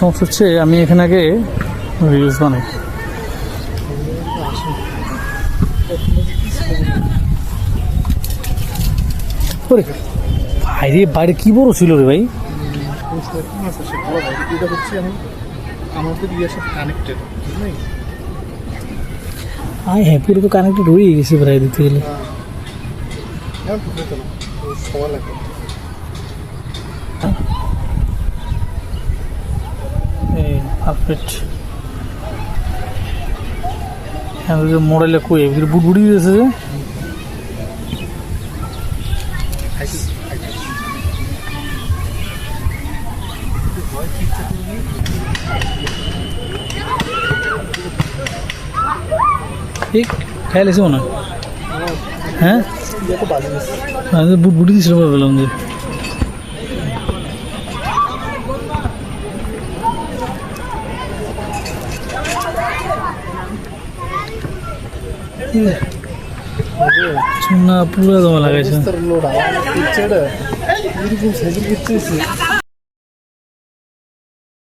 সমস্যা হচ্ছে, আমি এখানে আগে রিলস বানাই। বাইরে বাইরে কি বড় ছিল রে ভাই? বুঝলি হ্যাঁ পুরো তো কানেক্টেড হয়ে গেছে প্রায় দিতে গেলে হ্যাঁ লাগবে। এই পারফেক্ট হ্যাঁ মোড়াইলে কই? এগুলো বুট বুড়ি দিয়েছে যে। ঠিক খেয়াল এসে মনে হয়? হ্যাঁ তো বাজে। গেছে আমি তো বুট বুড়ি দিয়েছিল বললাম যে। চুনা পুরো জমা লাগাইছে।